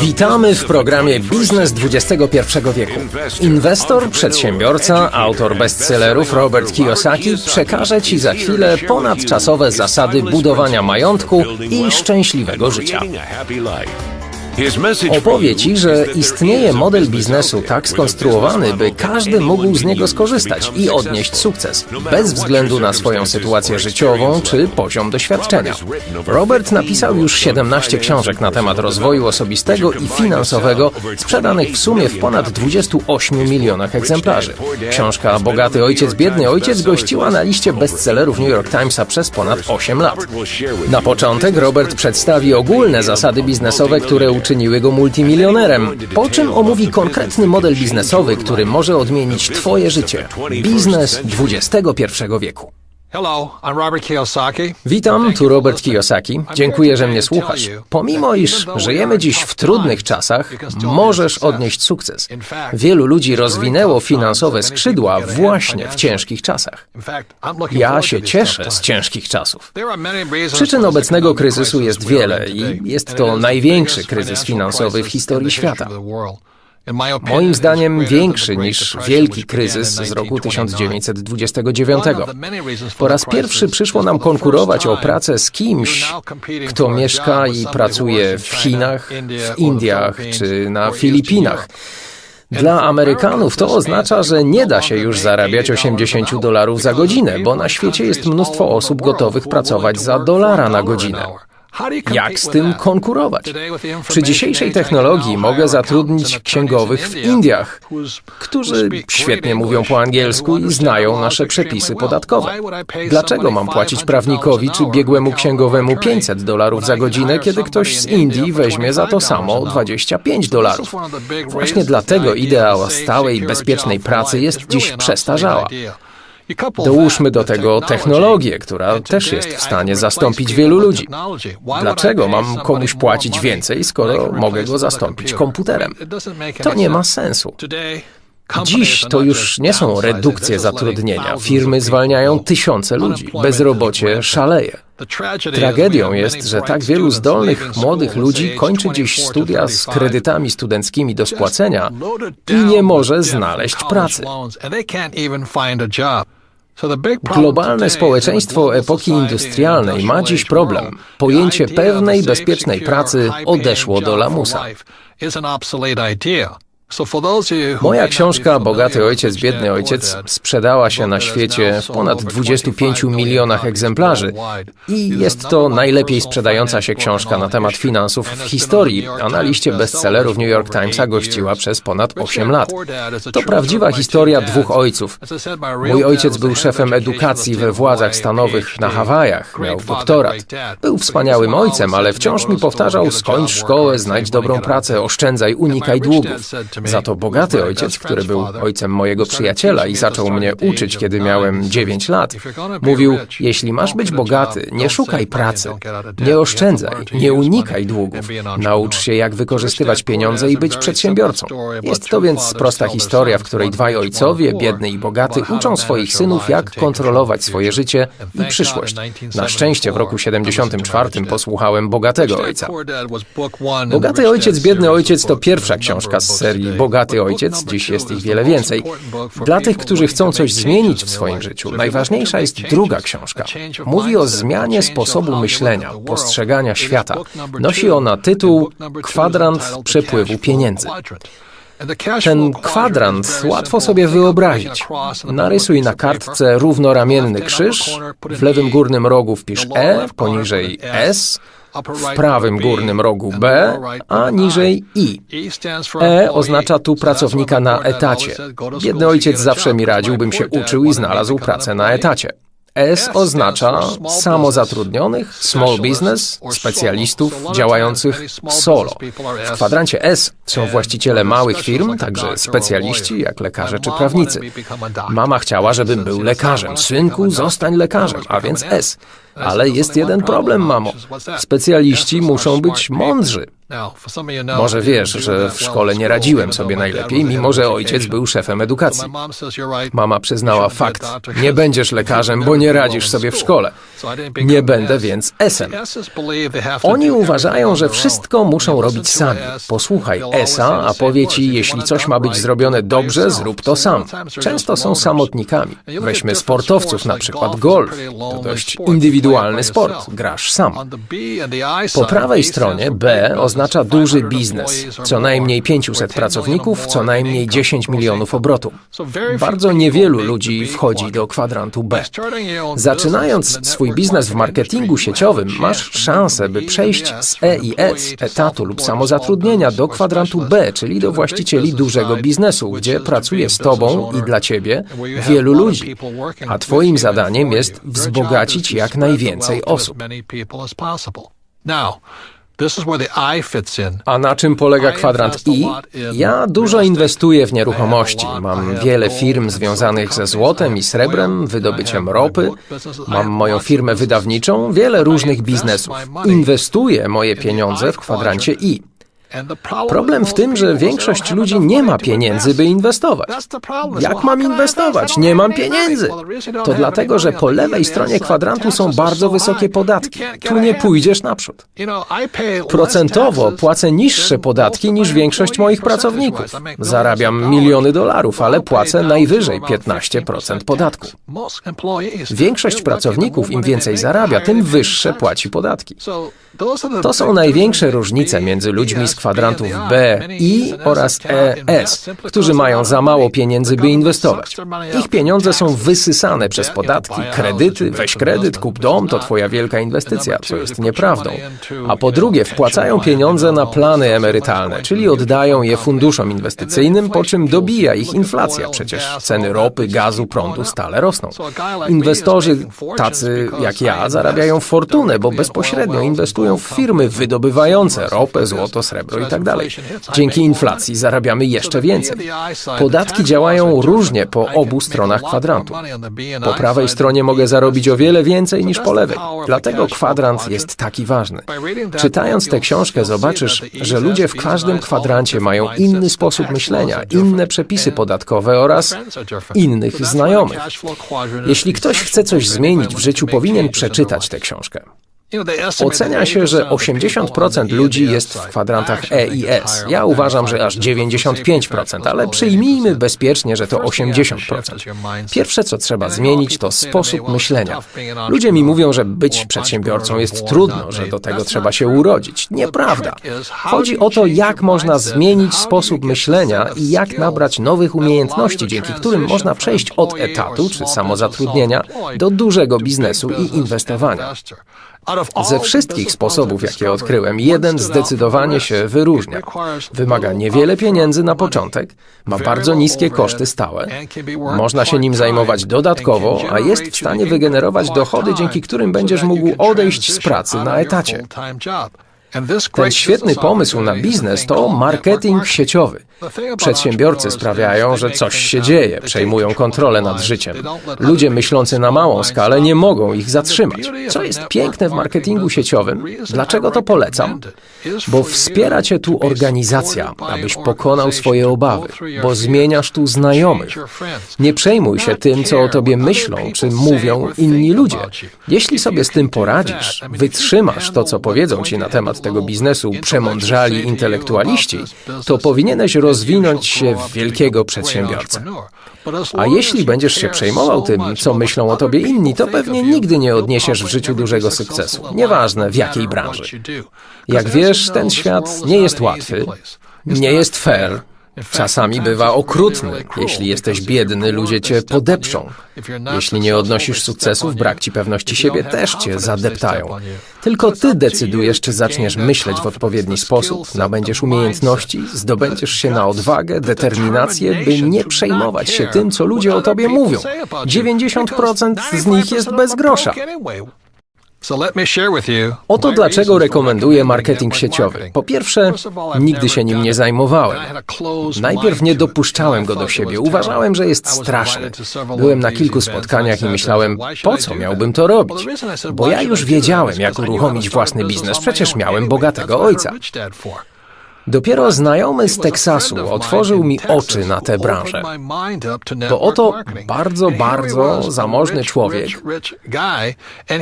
Witamy w programie Biznes XXI wieku. Inwestor, przedsiębiorca, autor bestsellerów Robert Kiyosaki przekaże Ci za chwilę ponadczasowe zasady budowania majątku i szczęśliwego życia. Opowie Ci, że istnieje model biznesu tak skonstruowany, by każdy mógł z niego skorzystać i odnieść sukces, bez względu na swoją sytuację życiową czy poziom doświadczenia. Robert napisał już 17 książek na temat rozwoju osobistego i finansowego, sprzedanych w sumie w ponad 28 milionach egzemplarzy. Książka Bogaty Ojciec, Biedny Ojciec gościła na liście bestsellerów New York Timesa przez ponad 8 lat. Na początek Robert przedstawi ogólne zasady biznesowe, które uczyniły go multimilionerem, po czym omówi konkretny model biznesowy, który może odmienić Twoje życie. Biznes XXI wieku. Hello, I'm Robert Kiyosaki. Witam, tu Robert Kiyosaki. Dziękuję, że mnie słuchasz. Pomimo iż żyjemy dziś w trudnych czasach, możesz odnieść sukces. Wielu ludzi rozwinęło finansowe skrzydła właśnie w ciężkich czasach. Ja się cieszę z ciężkich czasów. Przyczyn obecnego kryzysu jest wiele i jest to największy kryzys finansowy w historii świata. Moim zdaniem większy niż wielki kryzys z roku 1929. Po raz pierwszy przyszło nam konkurować o pracę z kimś, kto mieszka i pracuje w Chinach, w Indiach czy na Filipinach. Dla Amerykanów to oznacza, że nie da się już zarabiać 80 dolarów za godzinę, bo na świecie jest mnóstwo osób gotowych pracować za dolara na godzinę. Jak z tym konkurować? Przy dzisiejszej technologii mogę zatrudnić księgowych w Indiach, którzy świetnie mówią po angielsku i znają nasze przepisy podatkowe. Dlaczego mam płacić prawnikowi czy biegłemu księgowemu 500 dolarów za godzinę, kiedy ktoś z Indii weźmie za to samo 25 dolarów? Właśnie dlatego idea stałej, bezpiecznej pracy jest dziś przestarzała. Dołóżmy do tego technologię, która też jest w stanie zastąpić wielu ludzi. Dlaczego mam komuś płacić więcej, skoro mogę go zastąpić komputerem? To nie ma sensu. Dziś to już nie są redukcje zatrudnienia. Firmy zwalniają tysiące ludzi. Bezrobocie szaleje. Tragedią jest, że tak wielu zdolnych młodych ludzi kończy dziś studia z kredytami studenckimi do spłacenia i nie może znaleźć pracy. Globalne społeczeństwo epoki industrialnej ma dziś problem. Pojęcie pewnej, bezpiecznej pracy odeszło do lamusa. Moja książka Bogaty Ojciec, Biedny Ojciec sprzedała się na świecie w ponad 25 milionach egzemplarzy i jest to najlepiej sprzedająca się książka na temat finansów w historii, a na liście bestsellerów New York Timesa gościła przez ponad 8 lat. To prawdziwa historia dwóch ojców. Mój ojciec był szefem edukacji we władzach stanowych na Hawajach, miał doktorat. Był wspaniałym ojcem, ale wciąż mi powtarzał skończ szkołę, znajdź dobrą pracę, oszczędzaj, unikaj długów. Za to bogaty ojciec, który był ojcem mojego przyjaciela i zaczął mnie uczyć, kiedy miałem 9 lat, mówił: Jeśli masz być bogaty, nie szukaj pracy, nie oszczędzaj, nie unikaj długów. Naucz się, jak wykorzystywać pieniądze i być przedsiębiorcą. Jest to więc prosta historia, w której dwaj ojcowie, biedny i bogaty, uczą swoich synów, jak kontrolować swoje życie i przyszłość. Na szczęście w roku 74 posłuchałem Bogatego Ojca. Bogaty Ojciec, Biedny Ojciec to pierwsza książka z serii Bogaty Ojciec, dziś jest ich wiele więcej. Dla tych, którzy chcą coś zmienić w swoim życiu, najważniejsza jest druga książka. Mówi o zmianie sposobu myślenia, postrzegania świata. Nosi ona tytuł Kwadrant przepływu pieniędzy. Ten kwadrant łatwo sobie wyobrazić. Narysuj na kartce równoramienny krzyż, w lewym górnym rogu wpisz E, poniżej S, w prawym górnym rogu B, a niżej I. E oznacza tu pracownika na etacie. Biedny ojciec zawsze mi radził, bym się uczył i znalazł pracę na etacie. S oznacza samozatrudnionych, small business, specjalistów działających solo. W kwadrancie S są właściciele małych firm, także specjaliści jak lekarze czy prawnicy. Mama chciała, żebym był lekarzem. Synku, zostań lekarzem, a więc S. Ale jest jeden problem, mamo. Specjaliści muszą być mądrzy. Może wiesz, że w szkole nie radziłem sobie najlepiej, mimo że ojciec był szefem edukacji. Mama przyznała fakt, nie będziesz lekarzem, bo nie radzisz sobie w szkole. Nie będę więc S-em. Oni uważają, że wszystko muszą robić sami. Posłuchaj ESA, a powie ci, jeśli coś ma być zrobione dobrze, zrób to sam. Często są samotnikami. Weźmy sportowców, na przykład golf. To dość indywidualny sport. Grasz sam. Po prawej stronie B oznacza duży biznes. Co najmniej 500 pracowników, co najmniej 10 milionów obrotu. Bardzo niewielu ludzi wchodzi do kwadrantu B. Zaczynając swój biznes w marketingu sieciowym, masz szansę, by przejść z E i S, etatu lub samozatrudnienia, do kwadrantu B, czyli do właścicieli dużego biznesu, gdzie pracuje z tobą i dla ciebie wielu ludzi. A twoim zadaniem jest wzbogacić jak najwięcej osób. A na czym polega kwadrant I? Ja dużo inwestuję w nieruchomości. Mam wiele firm związanych ze złotem i srebrem, wydobyciem ropy. Mam moją firmę wydawniczą, wiele różnych biznesów. Inwestuję moje pieniądze w kwadrancie I. Problem w tym, że większość ludzi nie ma pieniędzy, by inwestować. Jak mam inwestować? Nie mam pieniędzy. To dlatego, że po lewej stronie kwadrantu są bardzo wysokie podatki. Tu nie pójdziesz naprzód. Procentowo płacę niższe podatki niż większość moich pracowników. Zarabiam miliony dolarów, ale płacę najwyżej 15% podatku. Większość pracowników im więcej zarabia, tym wyższe płaci podatki. To są największe różnice między ludźmi z kwadrantów B, I oraz E, S, którzy mają za mało pieniędzy, by inwestować. Ich pieniądze są wysysane przez podatki, kredyty, weź kredyt, kup dom, to twoja wielka inwestycja, co jest nieprawdą. A po drugie, wpłacają pieniądze na plany emerytalne, czyli oddają je funduszom inwestycyjnym, po czym dobija ich inflacja. Przecież ceny ropy, gazu, prądu stale rosną. Inwestorzy tacy jak ja zarabiają fortunę, bo bezpośrednio inwestują w firmy wydobywające ropę, złoto, srebro i tak dalej. Dzięki inflacji zarabiamy jeszcze więcej. Podatki działają różnie po obu stronach kwadrantu. Po prawej stronie mogę zarobić o wiele więcej niż po lewej. Dlatego kwadrant jest taki ważny. Czytając tę książkę zobaczysz, że ludzie w każdym kwadrancie mają inny sposób myślenia, inne przepisy podatkowe oraz innych znajomych. Jeśli ktoś chce coś zmienić w życiu, powinien przeczytać tę książkę. Ocenia się, że 80% ludzi jest w kwadrantach E i S. Ja uważam, że aż 95%, ale przyjmijmy bezpiecznie, że to 80%. Pierwsze, co trzeba zmienić, to sposób myślenia. Ludzie mi mówią, że być przedsiębiorcą jest trudno, że do tego trzeba się urodzić. Nieprawda. Chodzi o to, jak można zmienić sposób myślenia i jak nabrać nowych umiejętności, dzięki którym można przejść od etatu czy samozatrudnienia do dużego biznesu i inwestowania. Ze wszystkich sposobów, jakie odkryłem, jeden zdecydowanie się wyróżnia. Wymaga niewiele pieniędzy na początek, ma bardzo niskie koszty stałe, można się nim zajmować dodatkowo, a jest w stanie wygenerować dochody, dzięki którym będziesz mógł odejść z pracy na etacie. Ten świetny pomysł na biznes to marketing sieciowy. Przedsiębiorcy sprawiają, że coś się dzieje, przejmują kontrolę nad życiem. Ludzie myślący na małą skalę nie mogą ich zatrzymać. Co jest piękne w marketingu sieciowym? Dlaczego to polecam? Bo wspiera cię tu organizacja, abyś pokonał swoje obawy, bo zmieniasz tu znajomych. Nie przejmuj się tym, co o tobie myślą, czy mówią inni ludzie. Jeśli sobie z tym poradzisz, wytrzymasz to, co powiedzą ci na temat tego biznesu przemądrzali intelektualiści, to powinieneś rozwinąć się w wielkiego przedsiębiorcę. A jeśli będziesz się przejmował tym, co myślą o tobie inni, to pewnie nigdy nie odniesiesz w życiu dużego sukcesu, nieważne w jakiej branży. Jak wiesz, ten świat nie jest łatwy, nie jest fair, Czasami bywa okrutny. Jeśli jesteś biedny, ludzie cię podeprzą. Jeśli nie odnosisz sukcesów, brak ci pewności siebie też cię zadeptają. Tylko ty decydujesz, czy zaczniesz myśleć w odpowiedni sposób, nabędziesz umiejętności, zdobędziesz się na odwagę, determinację, by nie przejmować się tym, co ludzie o tobie mówią. 90% z nich jest bez grosza. Oto dlaczego rekomenduję marketing sieciowy. Po pierwsze, nigdy się nim nie zajmowałem. Najpierw nie dopuszczałem go do siebie. Uważałem, że jest straszny. Byłem na kilku spotkaniach i myślałem, po co miałbym to robić? Bo ja już wiedziałem, jak uruchomić własny biznes. Przecież miałem bogatego ojca. Dopiero znajomy z Teksasu otworzył mi oczy na tę branżę. Bo oto bardzo, bardzo zamożny człowiek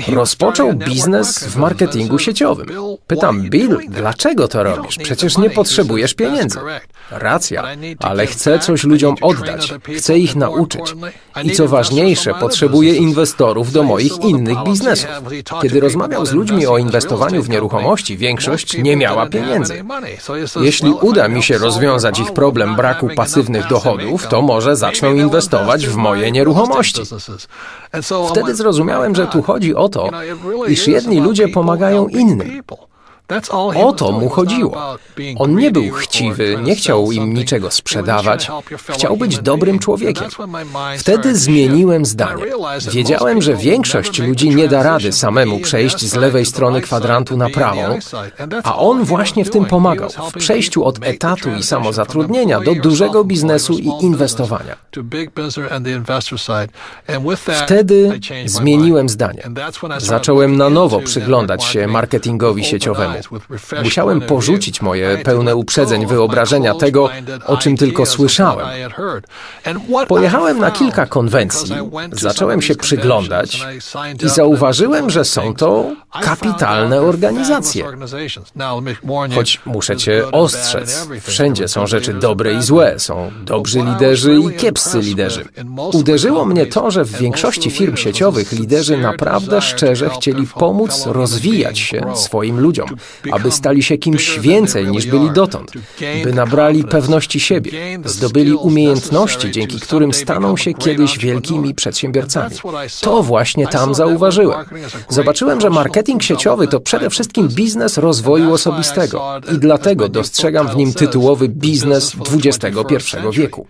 rozpoczął biznes w marketingu sieciowym. Pytam, Bill, dlaczego to robisz? Przecież nie potrzebujesz pieniędzy. Racja, ale chcę coś ludziom oddać, chcę ich nauczyć. I co ważniejsze, potrzebuję inwestorów do moich innych biznesów. Kiedy rozmawiał z ludźmi o inwestowaniu w nieruchomości, większość nie miała pieniędzy. Jeśli uda mi się rozwiązać ich problem braku pasywnych dochodów, to może zaczną inwestować w moje nieruchomości. Wtedy zrozumiałem, że tu chodzi o to, iż jedni ludzie pomagają innym. O to mu chodziło. On nie był chciwy, nie chciał im niczego sprzedawać, chciał być dobrym człowiekiem. Wtedy zmieniłem zdanie. Wiedziałem, że większość ludzi nie da rady samemu przejść z lewej strony kwadrantu na prawą, a on właśnie w tym pomagał, w przejściu od etatu i samozatrudnienia do dużego biznesu i inwestowania. Wtedy zmieniłem zdanie. Zacząłem na nowo przyglądać się marketingowi sieciowemu. Musiałem porzucić moje pełne uprzedzeń wyobrażenia tego, o czym tylko słyszałem. Pojechałem na kilka konwencji, zacząłem się przyglądać i zauważyłem, że są to kapitalne organizacje. Choć muszę cię ostrzec, wszędzie są rzeczy dobre i złe, są dobrzy liderzy i kiepscy liderzy. Uderzyło mnie to, że w większości firm sieciowych liderzy naprawdę szczerze chcieli pomóc rozwijać się swoim ludziom, aby stali się kimś więcej niż byli dotąd, by nabrali pewności siebie, zdobyli umiejętności, dzięki którym staną się kiedyś wielkimi przedsiębiorcami. To właśnie tam zauważyłem. Zobaczyłem, że marketing sieciowy to przede wszystkim biznes rozwoju osobistego. i dlatego dostrzegam w nim tytułowy biznes XXI wieku.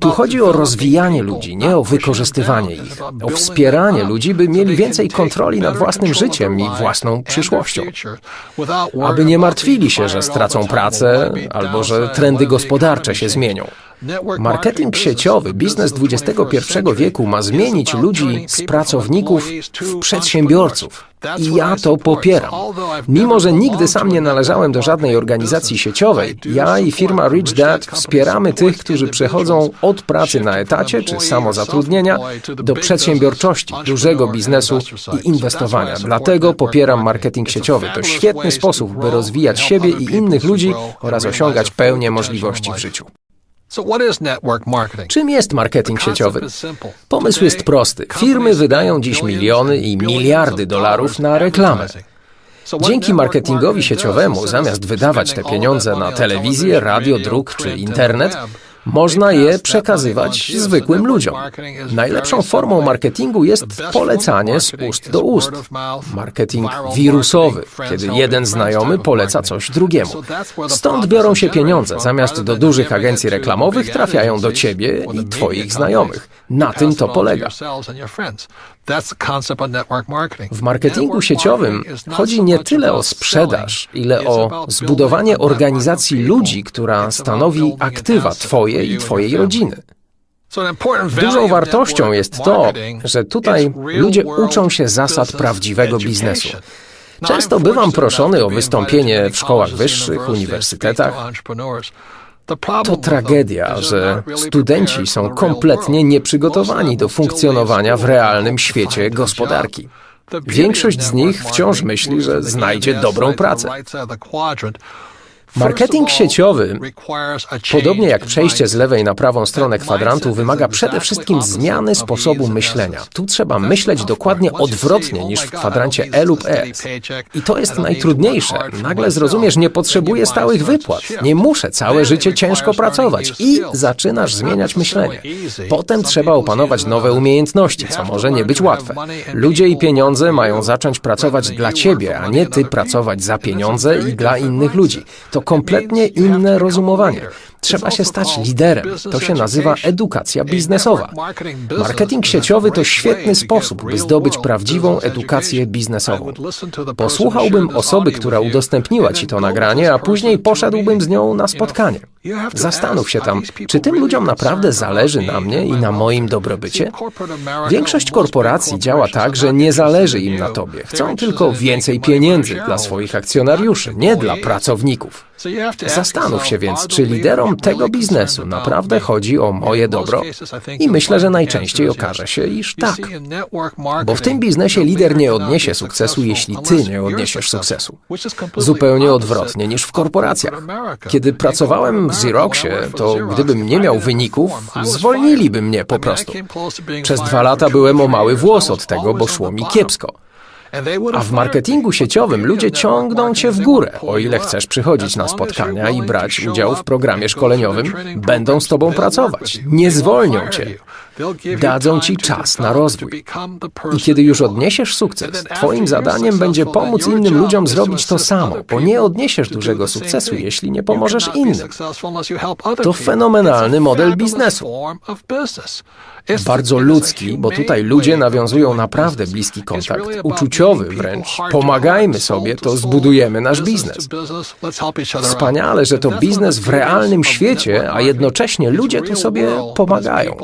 Tu chodzi o rozwijanie ludzi, nie o wykorzystywanie ich, o wspieranie ludzi, by mieli więcej kontroli nad własnym życiem i własną przyszłością aby nie martwili się, że stracą pracę albo że trendy gospodarcze się zmienią. Marketing sieciowy, biznes XXI wieku ma zmienić ludzi z pracowników w przedsiębiorców. I ja to popieram. Mimo, że nigdy sam nie należałem do żadnej organizacji sieciowej, ja i firma Rich Dad wspieramy tych, którzy przechodzą od pracy na etacie czy samozatrudnienia do przedsiębiorczości, dużego biznesu i inwestowania. Dlatego popieram marketing sieciowy. To świetny sposób, by rozwijać siebie i innych ludzi oraz osiągać pełnię możliwości w życiu. Czym jest marketing sieciowy? Pomysł jest prosty. Firmy wydają dziś miliony i miliardy dolarów na reklamę. Dzięki marketingowi sieciowemu, zamiast wydawać te pieniądze na telewizję, radio, druk czy internet, można je przekazywać zwykłym ludziom. Najlepszą formą marketingu jest polecanie z ust do ust. Marketing wirusowy, kiedy jeden znajomy poleca coś drugiemu. Stąd biorą się pieniądze. Zamiast do dużych agencji reklamowych trafiają do ciebie i twoich znajomych. Na tym to polega. W marketingu sieciowym chodzi nie tyle o sprzedaż, ile o zbudowanie organizacji ludzi, która stanowi aktywa Twoje i Twojej rodziny. Dużą wartością jest to, że tutaj ludzie uczą się zasad prawdziwego biznesu. Często bywam proszony o wystąpienie w szkołach wyższych, uniwersytetach. To tragedia, że studenci są kompletnie nieprzygotowani do funkcjonowania w realnym świecie gospodarki. Większość z nich wciąż myśli, że znajdzie dobrą pracę. Marketing sieciowy, podobnie jak przejście z lewej na prawą stronę kwadrantu, wymaga przede wszystkim zmiany sposobu myślenia. Tu trzeba myśleć dokładnie odwrotnie niż w kwadrancie E lub S. I to jest najtrudniejsze. Nagle zrozumiesz, nie potrzebuję stałych wypłat, nie muszę całe życie ciężko pracować i zaczynasz zmieniać myślenie. Potem trzeba opanować nowe umiejętności, co może nie być łatwe. Ludzie i pieniądze mają zacząć pracować dla ciebie, a nie ty pracować za pieniądze i dla innych ludzi. To kompletnie inne rozumowanie. Trzeba się stać liderem. To się nazywa edukacja biznesowa. Marketing sieciowy to świetny sposób, by zdobyć prawdziwą edukację biznesową. Posłuchałbym osoby, która udostępniła ci to nagranie, a później poszedłbym z nią na spotkanie. Zastanów się tam, czy tym ludziom naprawdę zależy na mnie i na moim dobrobycie? Większość korporacji działa tak, że nie zależy im na tobie. Chcą tylko więcej pieniędzy dla swoich akcjonariuszy, nie dla pracowników. Zastanów się więc, czy liderom tego biznesu naprawdę chodzi o moje dobro? I myślę, że najczęściej okaże się, iż tak. Bo w tym biznesie lider nie odniesie sukcesu, jeśli ty nie odniesiesz sukcesu. Zupełnie odwrotnie niż w korporacjach. Kiedy pracowałem w Xeroxie, to gdybym nie miał wyników, zwolniliby mnie po prostu. Przez dwa lata byłem o mały włos od tego, bo szło mi kiepsko. A w marketingu sieciowym ludzie ciągną cię w górę. O ile chcesz przychodzić na spotkania i brać udział w programie szkoleniowym, będą z tobą pracować. Nie zwolnią cię. Dadzą ci czas na rozwój. I kiedy już odniesiesz sukces, twoim zadaniem będzie pomóc innym ludziom zrobić to samo, bo nie odniesiesz dużego sukcesu, jeśli nie pomożesz innym. To fenomenalny model biznesu. Bardzo ludzki, bo tutaj ludzie nawiązują naprawdę bliski kontakt, uczuciowy wręcz. Pomagajmy sobie, to zbudujemy nasz biznes. Wspaniale, że to biznes w realnym świecie, a jednocześnie ludzie tu sobie pomagają.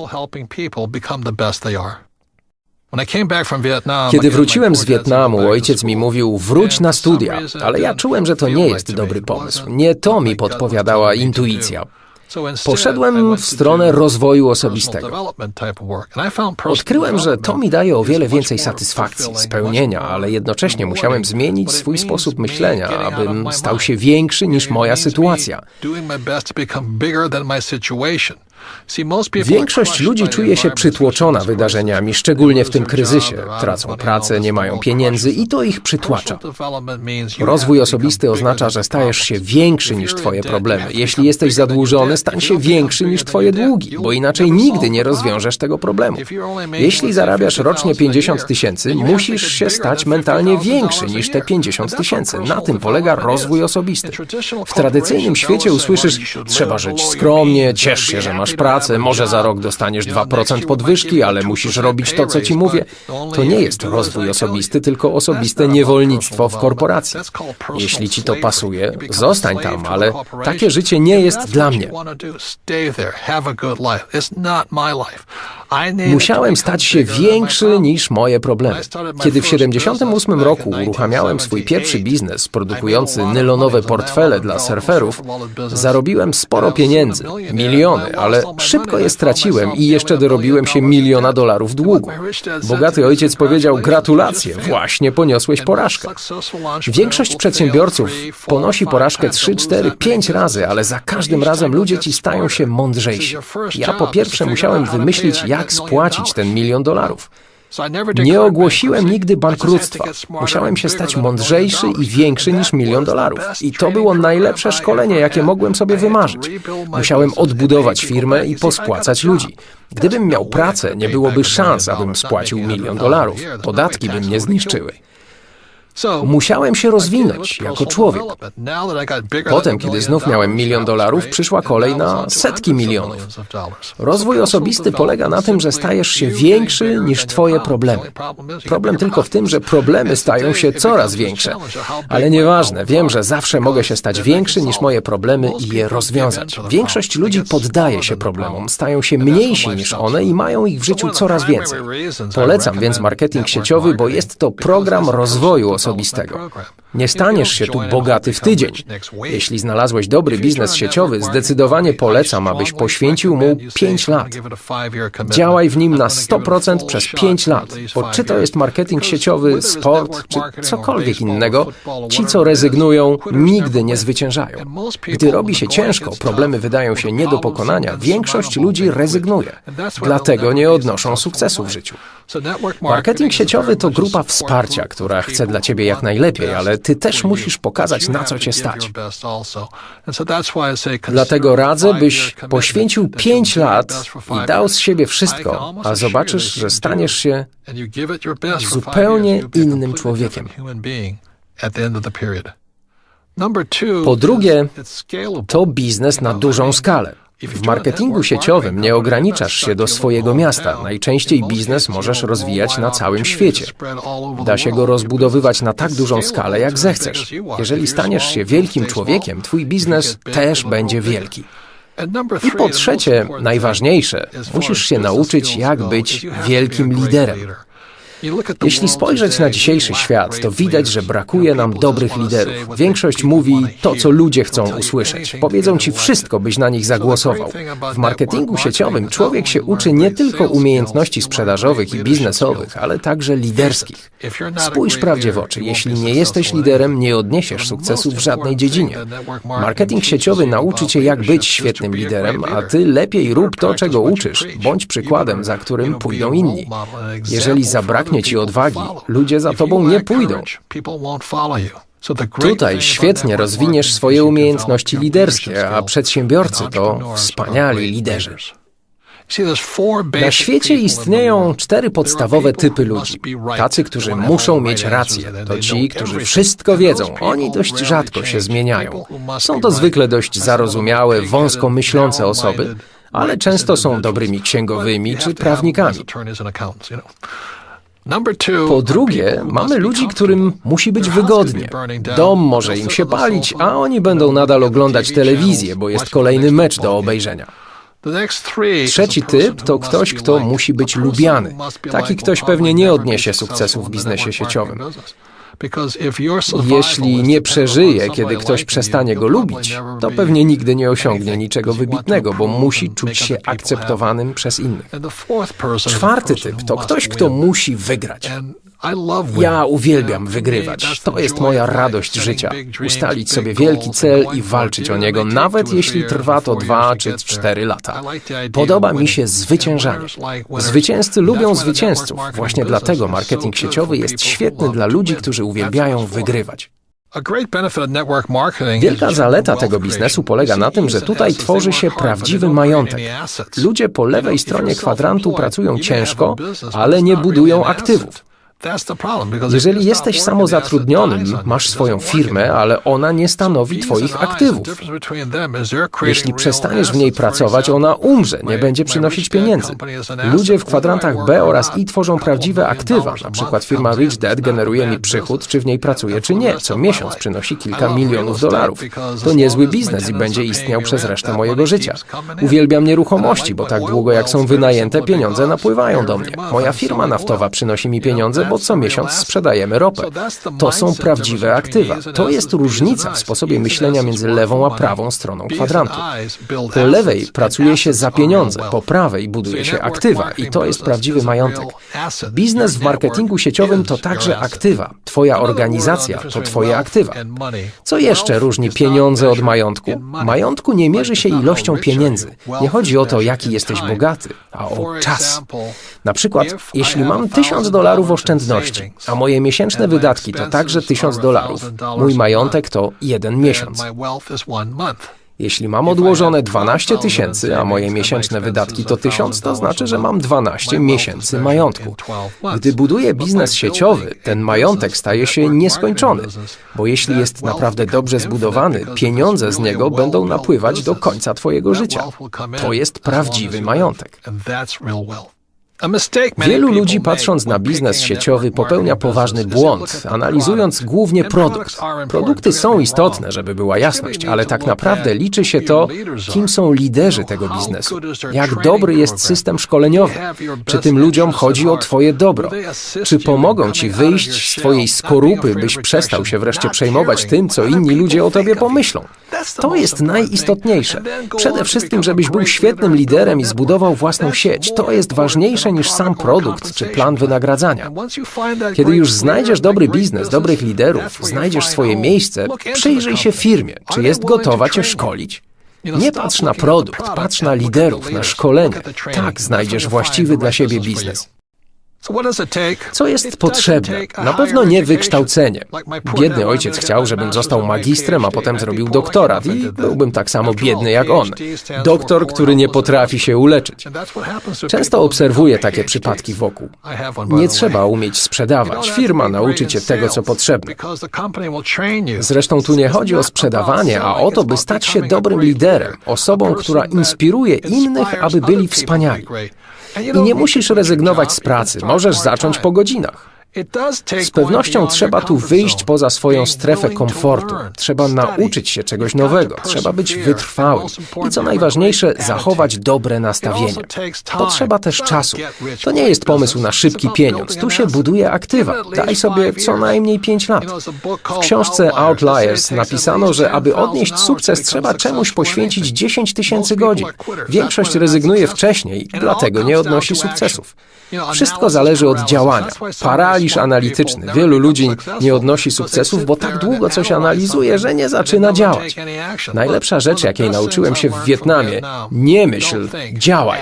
Kiedy wróciłem z Wietnamu, ojciec mi mówił: wróć na studia, ale ja czułem, że to nie jest dobry pomysł. Nie to mi podpowiadała intuicja. Poszedłem w stronę rozwoju osobistego. Odkryłem, że to mi daje o wiele więcej satysfakcji, spełnienia, ale jednocześnie musiałem zmienić swój sposób myślenia, abym stał się większy niż moja sytuacja. Większość ludzi czuje się przytłoczona wydarzeniami, szczególnie w tym kryzysie. Tracą pracę, nie mają pieniędzy i to ich przytłacza. Rozwój osobisty oznacza, że stajesz się większy niż twoje problemy. Jeśli jesteś zadłużony, stań się większy niż twoje długi, bo inaczej nigdy nie rozwiążesz tego problemu. Jeśli zarabiasz rocznie 50 tysięcy, musisz się stać mentalnie większy niż te 50 tysięcy. Na tym polega rozwój osobisty. W tradycyjnym świecie usłyszysz, trzeba żyć skromnie, ciesz się, że masz pracę, może za rok dostaniesz 2% podwyżki, ale musisz robić to, co ci mówię. To nie jest rozwój osobisty, tylko osobiste niewolnictwo w korporacji. Jeśli ci to pasuje, zostań tam, ale takie życie nie jest dla mnie. Musiałem stać się większy niż moje problemy. Kiedy w 78 roku uruchamiałem swój pierwszy biznes produkujący nylonowe portfele dla surferów, zarobiłem sporo pieniędzy, miliony, ale szybko je straciłem i jeszcze dorobiłem się miliona dolarów długu. Bogaty ojciec powiedział: Gratulacje, właśnie poniosłeś porażkę. Większość przedsiębiorców ponosi porażkę 3, 4, 5 razy, ale za każdym razem ludzie ci stają się mądrzejsi. Ja po pierwsze musiałem wymyślić, jak spłacić ten milion dolarów. Nie ogłosiłem nigdy bankructwa. Musiałem się stać mądrzejszy i większy niż milion dolarów. I to było najlepsze szkolenie, jakie mogłem sobie wymarzyć. Musiałem odbudować firmę i pospłacać ludzi. Gdybym miał pracę, nie byłoby szans, abym spłacił milion dolarów. Podatki by mnie zniszczyły. Musiałem się rozwinąć jako człowiek. Potem, kiedy znów miałem milion dolarów, przyszła kolej na setki milionów. Rozwój osobisty polega na tym, że stajesz się większy niż Twoje problemy. Problem tylko w tym, że problemy stają się coraz większe. Ale nieważne, wiem, że zawsze mogę się stać większy niż moje problemy i je rozwiązać. Większość ludzi poddaje się problemom, stają się mniejsi niż one i mają ich w życiu coraz więcej. Polecam więc marketing sieciowy, bo jest to program rozwoju osobistego. Nie staniesz się tu bogaty w tydzień. Jeśli znalazłeś dobry biznes sieciowy, zdecydowanie polecam, abyś poświęcił mu 5 lat. Działaj w nim na 100% przez 5 lat, bo czy to jest marketing sieciowy, sport, czy cokolwiek innego, ci, co rezygnują, nigdy nie zwyciężają. Gdy robi się ciężko, problemy wydają się nie do pokonania, większość ludzi rezygnuje. Dlatego nie odnoszą sukcesu w życiu. Marketing sieciowy to grupa wsparcia, która chce dla ciebie jak najlepiej, ale ty też musisz pokazać, na co cię stać. Dlatego radzę, byś poświęcił pięć lat i dał z siebie wszystko, a zobaczysz, że staniesz się zupełnie innym człowiekiem. Po drugie, to biznes na dużą skalę. W marketingu sieciowym nie ograniczasz się do swojego miasta. Najczęściej biznes możesz rozwijać na całym świecie. Da się go rozbudowywać na tak dużą skalę, jak zechcesz. Jeżeli staniesz się wielkim człowiekiem, twój biznes też będzie wielki. I po trzecie, najważniejsze, musisz się nauczyć, jak być wielkim liderem. Jeśli spojrzeć na dzisiejszy świat, to widać, że brakuje nam dobrych liderów. Większość mówi to, co ludzie chcą usłyszeć. Powiedzą ci wszystko, byś na nich zagłosował. W marketingu sieciowym człowiek się uczy nie tylko umiejętności sprzedażowych i biznesowych, ale także liderskich. Spójrz prawdzie w oczy. Jeśli nie jesteś liderem, nie odniesiesz sukcesu w żadnej dziedzinie. Marketing sieciowy nauczy cię, jak być świetnym liderem, a ty lepiej rób to, czego uczysz. Bądź przykładem, za którym pójdą inni. Jeżeli zabraknie zabraknie ci odwagi, ludzie za tobą nie pójdą. Tutaj świetnie rozwiniesz swoje umiejętności liderskie, a przedsiębiorcy to wspaniali liderzy. Na świecie istnieją cztery podstawowe typy ludzi. Tacy, którzy muszą mieć rację. To ci, którzy wszystko wiedzą. Oni dość rzadko się zmieniają. Są to zwykle dość zarozumiałe, wąsko myślące osoby, ale często są dobrymi księgowymi czy prawnikami. Po drugie, mamy ludzi, którym musi być wygodnie. Dom może im się palić, a oni będą nadal oglądać telewizję, bo jest kolejny mecz do obejrzenia. Trzeci typ to ktoś, kto musi być lubiany. Taki ktoś pewnie nie odniesie sukcesu w biznesie sieciowym. Jeśli nie przeżyje, kiedy ktoś przestanie go lubić, to pewnie nigdy nie osiągnie niczego wybitnego, bo musi czuć się akceptowanym przez innych. Czwarty typ to ktoś, kto musi wygrać. Ja uwielbiam wygrywać. To jest moja radość życia. Ustalić sobie wielki cel i walczyć o niego, nawet jeśli trwa to dwa czy cztery lata. Podoba mi się zwyciężanie. Zwycięzcy lubią zwycięzców. Właśnie dlatego marketing sieciowy jest świetny dla ludzi, którzy uwielbiają wygrywać. Wielka zaleta tego biznesu polega na tym, że tutaj tworzy się prawdziwy majątek. Ludzie po lewej stronie kwadrantu pracują ciężko, ale nie budują aktywów. Jeżeli jesteś samozatrudnionym, masz swoją firmę, ale ona nie stanowi Twoich aktywów. Jeśli przestaniesz w niej pracować, ona umrze, nie będzie przynosić pieniędzy. Ludzie w kwadrantach B oraz I tworzą prawdziwe aktywa. Na przykład firma Rich Dad generuje mi przychód, czy w niej pracuję, czy nie. Co miesiąc przynosi kilka milionów dolarów. To niezły biznes i będzie istniał przez resztę mojego życia. Uwielbiam nieruchomości, bo tak długo jak są wynajęte, pieniądze napływają do mnie. Moja firma naftowa przynosi mi pieniądze, bo co miesiąc sprzedajemy ropę. To są prawdziwe aktywa. To jest różnica w sposobie myślenia między lewą a prawą stroną kwadrantu. Po lewej pracuje się za pieniądze, po prawej buduje się aktywa i to jest prawdziwy majątek. Biznes w marketingu sieciowym to także aktywa. Twoja organizacja to twoje aktywa. Co jeszcze różni pieniądze od majątku? Majątku nie mierzy się ilością pieniędzy. Nie chodzi o to, jaki jesteś bogaty, a o czas. Na przykład, jeśli mam tysiąc dolarów oszczędności, oszczędności, a moje miesięczne wydatki to także 1000 dolarów. Mój majątek to jeden miesiąc. Jeśli mam odłożone 12 tysięcy, a moje miesięczne wydatki to 1000, to znaczy, że mam 12 miesięcy majątku. Gdy buduję biznes sieciowy, ten majątek staje się nieskończony, bo jeśli jest naprawdę dobrze zbudowany, pieniądze z niego będą napływać do końca Twojego życia. To jest prawdziwy majątek. Wielu ludzi patrząc na biznes sieciowy popełnia poważny błąd, analizując głównie produkt. Produkty są istotne, żeby była jasność, ale tak naprawdę liczy się to, kim są liderzy tego biznesu. Jak dobry jest system szkoleniowy? Czy tym ludziom chodzi o Twoje dobro? Czy pomogą Ci wyjść z Twojej skorupy, byś przestał się wreszcie przejmować tym, co inni ludzie o Tobie pomyślą? To jest najistotniejsze. Przede wszystkim, żebyś był świetnym liderem i zbudował własną sieć. To jest ważniejsze niż sam produkt czy plan wynagradzania. Kiedy już znajdziesz dobry biznes, dobrych liderów, znajdziesz swoje miejsce, przyjrzyj się firmie, czy jest gotowa cię szkolić. Nie patrz na produkt, patrz na liderów, na szkolenie. Tak znajdziesz właściwy dla siebie biznes. Co jest potrzebne? Na pewno nie wykształcenie. Biedny ojciec chciał, żebym został magistrem, a potem zrobił doktorat i byłbym tak samo biedny jak on. Doktor, który nie potrafi się uleczyć. Często obserwuję takie przypadki wokół. Nie trzeba umieć sprzedawać. Firma nauczy cię tego, co potrzebne. Zresztą tu nie chodzi o sprzedawanie, a o to, by stać się dobrym liderem, osobą, która inspiruje innych, aby byli wspaniali. I nie musisz rezygnować z pracy, możesz zacząć po godzinach. Z pewnością trzeba tu wyjść poza swoją strefę komfortu. Trzeba nauczyć się czegoś nowego. Trzeba być wytrwałym. I co najważniejsze, zachować dobre nastawienie. Potrzeba też czasu. To nie jest pomysł na szybki pieniądz. Tu się buduje aktywa. Daj sobie co najmniej 5 lat. W książce Outliers. Napisano, że aby 10,000 odnieść sukces, trzeba czemuś poświęcić anything. 10 tysięcy godzin. Większość rezygnuje wcześniej dlatego nie odnosi sukcesów. Wszystko zależy od działania. Paraliż analityczny. Wielu ludzi nie odnosi sukcesów, bo tak długo coś analizuje, że nie zaczyna działać. Najlepsza rzecz, jakiej nauczyłem się w Wietnamie, nie myśl, działaj.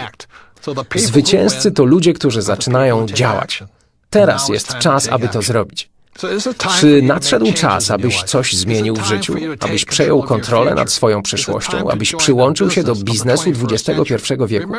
Zwycięzcy to ludzie, którzy zaczynają działać. Teraz jest czas, aby to zrobić. Czy nadszedł czas, abyś coś zmienił w życiu, abyś przejął kontrolę nad swoją przyszłością, abyś przyłączył się do biznesu 21st XXI wieku?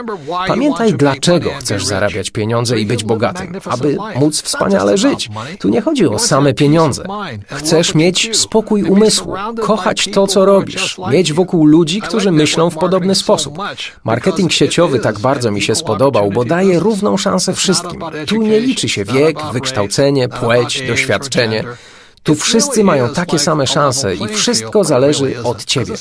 Pamiętaj, dlaczego chcesz zarabiać pieniądze i być bogatym, aby móc wspaniale żyć. Tu nie chodzi o same pieniądze. Chcesz mieć spokój umysłu, kochać to, co robisz, mieć wokół ludzi, którzy myślą w podobny sposób. Marketing sieciowy tak bardzo mi się spodobał, bo daje równą szansę wszystkim. Tu nie liczy się wiek, wykształcenie, płeć, or doświadczenie. Tu wszyscy mają takie same szanse i wszystko zależy od ciebie.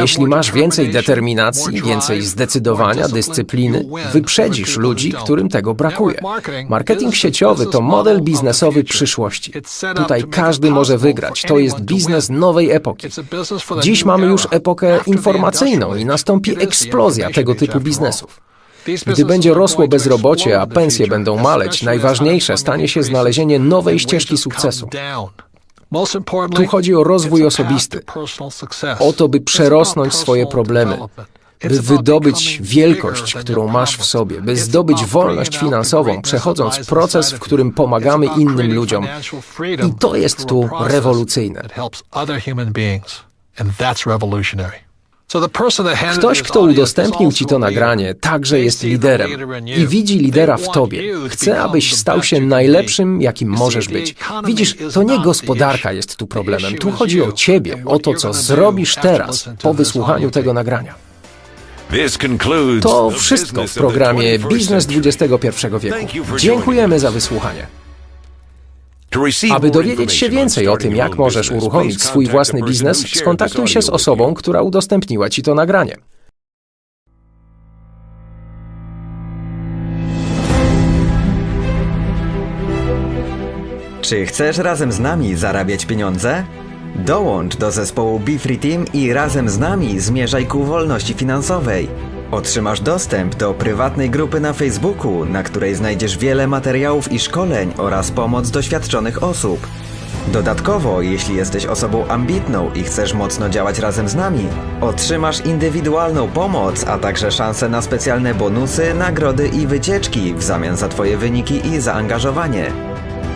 Jeśli masz więcej determinacji, więcej zdecydowania, dyscypliny, wyprzedzisz ludzi, którym tego brakuje. Marketing sieciowy to model biznesowy przyszłości. Tutaj każdy może wygrać. To jest biznes nowej epoki. Dziś mamy już epokę informacyjną i nastąpi eksplozja tego typu biznesów. Gdy będzie rosło bezrobocie, a pensje będą maleć, najważniejsze stanie się znalezienie nowej ścieżki sukcesu. Tu chodzi o rozwój osobisty. O to, by przerosnąć swoje problemy, by wydobyć wielkość, którą masz w sobie, by zdobyć wolność finansową, przechodząc proces, w którym pomagamy innym ludziom. I to jest tu rewolucyjne. And that's revolutionary. Ktoś, kto udostępnił ci to nagranie, także jest liderem i widzi lidera w tobie. Chce, abyś stał się najlepszym, jakim możesz być. Widzisz, is to nie gospodarka jest tu problemem. Tu chodzi o ciebie, o to, co zrobisz teraz, po wysłuchaniu tego nagrania. To wszystko w programie 21st Biznes. XXI wieku. Dziękujemy za wysłuchanie. Aby dowiedzieć się więcej o tym, jak możesz uruchomić swój własny biznes, skontaktuj się z osobą, która udostępniła ci to nagranie. Czy chcesz razem z nami zarabiać pieniądze? Dołącz do zespołu BeFree Team i razem z nami zmierzaj ku wolności finansowej. Otrzymasz dostęp do prywatnej grupy na Facebooku, na której znajdziesz wiele materiałów i szkoleń oraz pomoc doświadczonych osób. Dodatkowo, jeśli jesteś osobą ambitną i chcesz mocno działać razem z nami, otrzymasz indywidualną pomoc, a także szansę na specjalne bonusy, nagrody i wycieczki w zamian za Twoje wyniki i zaangażowanie.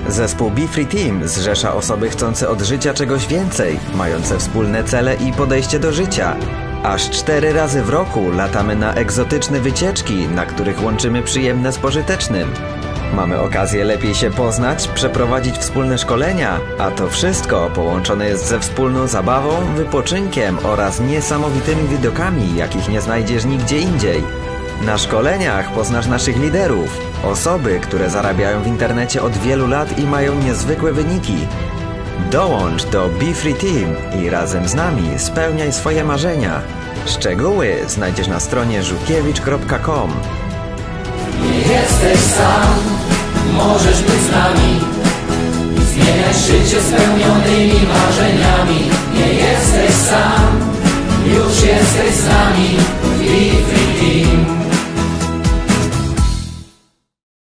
Zespół BeFree Team zrzesza osoby chcące od życia czegoś więcej, mające wspólne cele i podejście do życia. Aż cztery razy w roku latamy na egzotyczne wycieczki, na których łączymy przyjemne z pożytecznym. Mamy okazję lepiej się poznać, przeprowadzić wspólne szkolenia, a to wszystko połączone jest ze wspólną zabawą, wypoczynkiem oraz niesamowitymi widokami, jakich nie znajdziesz nigdzie indziej. Na szkoleniach poznasz naszych liderów, osoby, które zarabiają w internecie od wielu lat i mają niezwykłe wyniki. Dołącz do BeFree Team i razem z nami spełniaj swoje marzenia. Szczegóły znajdziesz na stronie żukiewicz.com. jesteś sam, możesz być z nami i zmieniać życie spełnionymi marzeniami. Nie jesteś sam, już jesteś z nami i